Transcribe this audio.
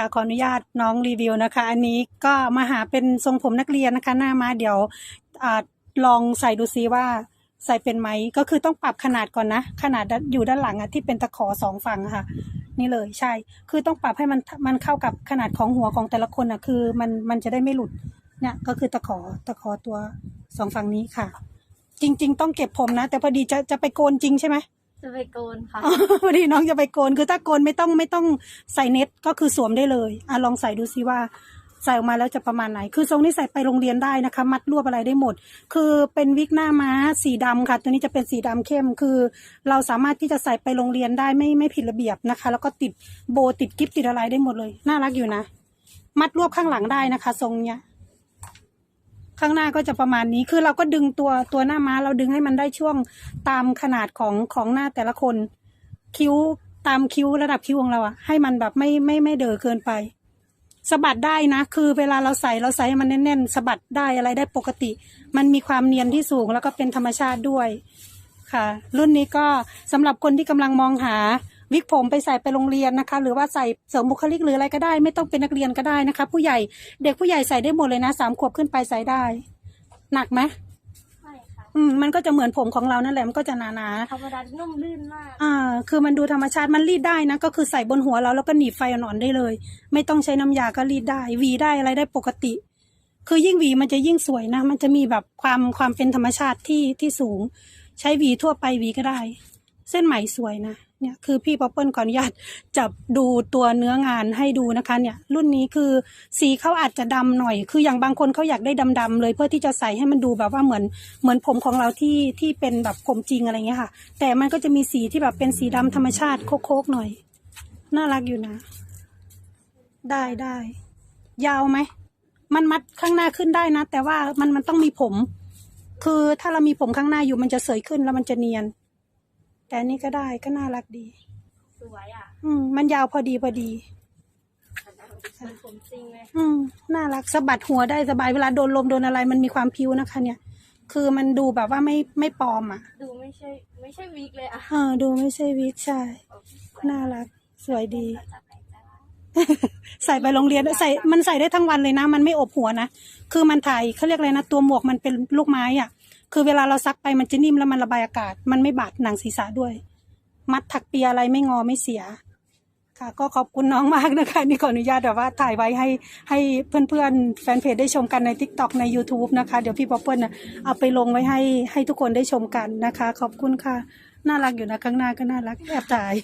ค่ะขออนุญาตน้องรีวิวนะคะ อันนี้ก็มาหาเป็นทรงผมนักเรียนนะคะ หน้ามาเดี๋ยวอลองใส่ดูซิว่าใส่เป็นไหมก็คือต้องปรับขนาดก่อนนะ ขนาดอยู่ด้านหลังอะที่เป็นตะขอสองฝั่งค่ะ นี่เลยใช่ คือต้องปรับให้มันมันเข้ากับขนาดของหัวของแต่ละคนอะคือมันมันจะได้ไม่หลุดเนี่ยก็คือตะขอตะขอตัวสองฝั่งนี้ค่ะ จริง ๆ ต้องเก็บผมนะ แต่พอดีจะจะไปโกนจริงใช่ไหม จะไปโกนค่ะ พอดีน้องจะไปโกนคือถ้าโกนไม่ต้องไม่ต้องใส่เน็ตก็คือสวมได้เลยอะลองใส่ดูซิว่าใส่ออกมาแล้วจะประมาณไหน คือทรงนี้ใส่ไปโรงเรียนได้นะคะ มัดรวบอะไรได้หมด คือเป็นวิกหน้าม้าสีดำค่ะ ตัวนี้จะเป็นสีดำเข้ม คือ เราสามารถที่จะใส่ไปโรงเรียนได้ไม่ไม่ผิดระเบียบนะคะ แล้วก็ติดโบติดกิฟติดอะไรได้หมดเลย น่ารักอยู่นะ มัดรวบข้างหลังได้นะคะ ทรงเนี้ย ข้างหน้าก็จะประมาณนี้คือเราก็ดึงตัวตัวหน้าม้าเราดึงให้มันได้ช่วงตามขนาดของของหน้าแต่ละคน คิ้วตามคิ้วระดับคิ้วของเราอะให้มันแบบไม่ไม่ไม่เด๋อเกินไปสะบัดได้นะ คือเวลาเราใส่เราใส่มันแน่นๆสะบัดได้อะไรได้ปกติ มันมีความเนียนที่สูงแล้วก็เป็นธรรมชาติด้วยค่ะ รุ่นนี้ก็สำหรับคนที่กำลังมองหา วิกผมไปใส่ไปโรงเรียนนะคะ หรือว่าใส่เสริมบุคลิกหรืออะไรก็ได้ ไม่ต้องเป็นนักเรียนก็ได้นะคะ ผู้ใหญ่เด็กผู้ใหญ่ใส่ได้หมดเลยนะสามขวบขึ้นไปใส่ได้ หนักไหมใช่ค่ะอืมมันก็จะเหมือนผมของเรานั่นแหละมันก็จะหนาๆธรรมดานุ่มลื่นมากอ่า คือมันดูธรรมชาติมันรีดได้นะ ก็คือใส่บนหัวเราแล้วก็หนีบไฟอ่อนๆได้เลย ไม่ต้องใช้น้ำยาก็รีดได้หวีได้อะไรได้ปกติ คือยิ่งหวีมันจะยิ่งสวยนะ มันจะมีแบบความความเป็นธรรมชาติที่ที่สูง ใช้หวีทั่วไปหวีก็ได้ เส้นไหมสวยนะเนี่ยคือพี่ป๊อปเปิลขออนุญาตจับดูตัวเนื้องานให้ดูนะคะเนี่ยรุ่นนี้คือสีเขาอาจจะดำหน่อย คืออย่างบางคนเขาอยากได้ดำๆเลยเพื่อที่จะใส่ให้มันดูแบบว่าเหมือนเหมือนผมของเราที่ที่เป็นแบบผมจริงอะไรเงี้ยค่ะ แต่มันก็จะมีสีที่แบบเป็นสีดำธรรมชาติโคกๆหน่อย น่ารักอยู่นะ ได้ได้ยาวไหมมันมัดข้างหน้าขึ้นได้นะ แต่ว่ามันมันต้องมีผม คือถ้าเรามีผมข้างหน้าอยู่มันจะเสยขึ้นแล้วมันจะเนียน แต่อันนี่ก็ได้ก็น่ารักดี สวยอะอืมมันยาวพอดีพอดีเหมือนผมจริงเลยอืมน่ารักสะบัดหัวได้สบายเวลาโดนลมโดนอะไร มันมีความพิ้วนะคะ เนี่ย คือมันดูแบบว่าไม่ไม่ปลอมอะดูไม่ใช่ ไม่ใช่วิกเลยอะเออดูไม่ใช่วิกใช่ น่ารัก สวยดี ใส่ไปโรงเรียนใส่มันใส่ได้ทั้งวันเลยนะ มันไม่อบหัวนะ คือมันถ่ายเขาเรียกอะไรนะ ตัวหมวกมันเป็นลูกไม้อะ คือเวลาเราซักไปมันจะนิ่มแล้วมันระบายอากาศ มันไม่บาดหนังศีรษะด้วย มัดถักเปียอะไรไม่งอไม่เสีย ค่ะ ก็ขอบคุณน้องมากนะคะ นี่ขออนุญาตแบบว่าถ่ายไว้ให้ให้เพื่อนๆ แฟนเพจได้ชมกันใน t ิ k t o k ใน YouTube นะคะ เดี๋ยวพี่ป๊อปเปิลนะเอาไปลงไว้ให้ให้ทุกคนได้ชมกันนะคะ ขอบคุณค่ะ น่ารักอยู่นะข้างหน้าก็น่ารักแอบถ่าย